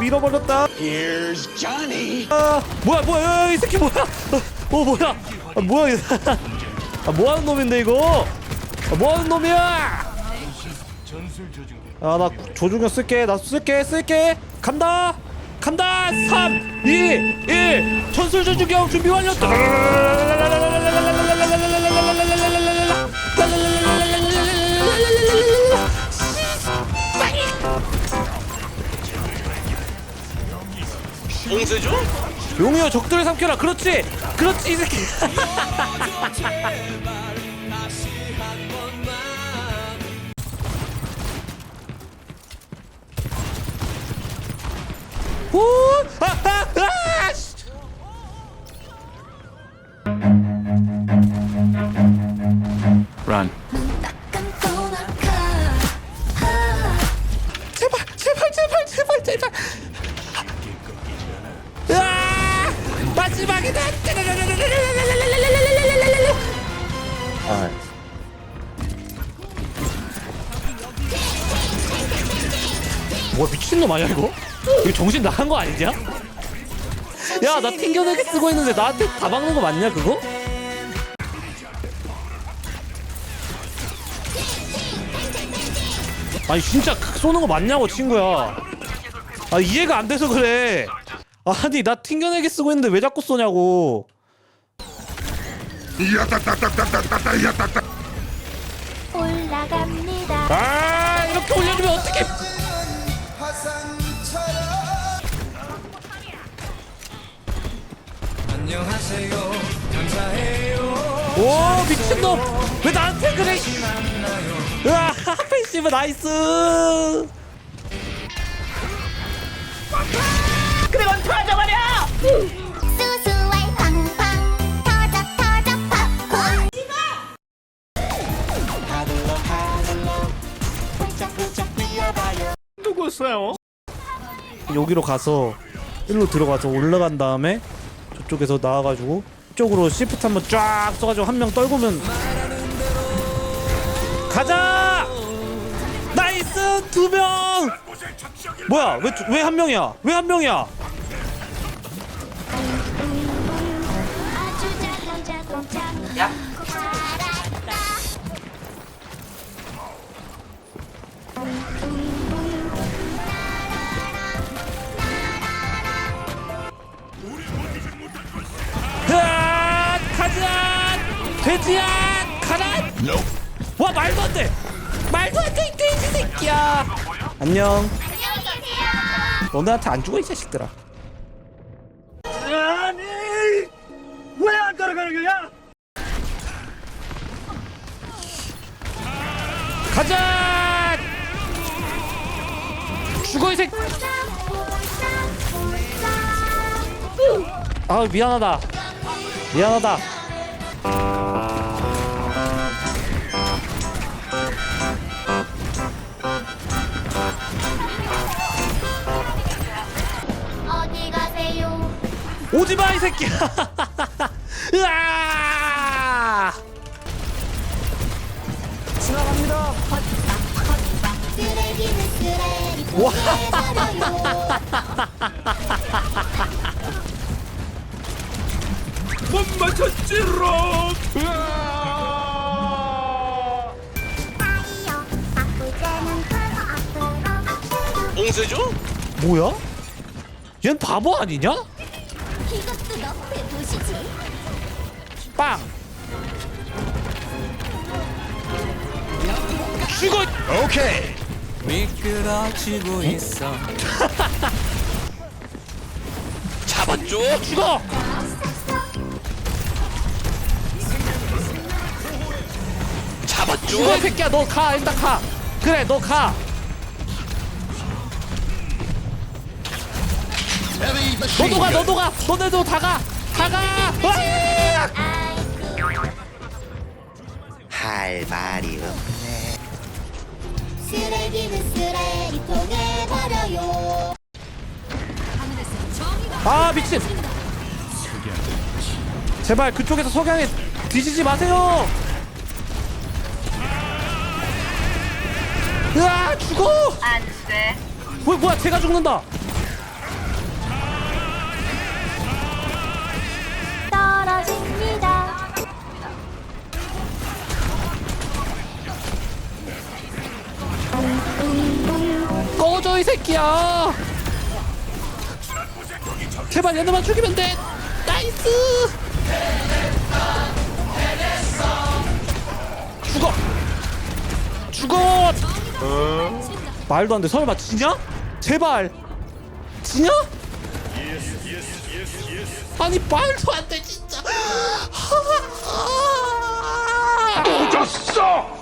밀어버렸다. Here's Johnny. 아 뭐야 뭐야 이 새끼 뭐야? 어, 어 뭐야? 아 뭐야 아 뭐하는 놈인데 이거? 아, 뭐하는 놈이야? 아나 조준경 쓸게 나 쓸게 쓸게. 간다 간다. 3 2 1 전술 조준경 준비 완료 봉쇄죠? 용이여 적들을 삼켜라 그렇지 그렇지 이 새끼 오! 아, 아, 아! 씨! Run. 아. 뭐야 미친놈 아니야 이거? 이거 정신 나간 거 아니냐? 야 나 튕겨내기 쓰고 있는데 나한테 다 박는 거 맞냐 그거? 아니 진짜 그 쏘는 거 맞냐고 친구야 아 이해가 안 돼서 그래 아니 나 튕겨내기 쓰고 있는데 왜 자꾸 쏘냐고. 올라갑니다. 아 이렇게 올려주면 어떡해. 오 미친놈. 왜 나한테 그래? 으아 패시브 나이스 수수와이 팡팡 터져 터져 팝콘. 여기로 가서 일로 들어가서 올라간 다음에 저쪽에서 나와가지고 이쪽으로 시프트 한번 쫙 써가지고 한 명 떨구면 가자! 나이스! 두명! 뭐야? 왜 왜 한 명이야? 왜 한 명이야 가자. 돼지야 가라. 와 말도 안 돼. 말도 안 돼 이 돼지 새끼야. 안녕. 안녕히 계세요. 너네한테 안 죽어 이 자식들아. 아니 왜 안 따라가는 거야? 가자! 죽어 이 새끼. 아 미안하다. 미안하다. 어디 가세요? 오지마 이 새끼야. 으아 지나갑니다 버려요. 못 맞췄지롱. 봉쇄죠? 뭐야? 얜 바보 아니냐? 빵 죽어! 오케이. 미끄러지고 있어. 잡았죠? 죽어! 잡았죠? 죽어 이 새끼야. 너 가. 일단 가. 그래 너가. 너도 가 너도 가. 너네도 다가. 다가. 할 말이 없네. 쓰레기는 쓰레기통에 버려요. 아 미친. 제발 그쪽에서 석양에 뒤지지 마세요. 으아 죽어! 안돼. 뭐, 뭐야 제가 죽는다. 떨어집니다. 새끼야. 제발 얘네만 죽이면 돼. 나이스. 죽어. 죽어. 말도 안돼. 설마 지냐? 제발. 지냐? 아니 말도 안돼 진짜. 졌어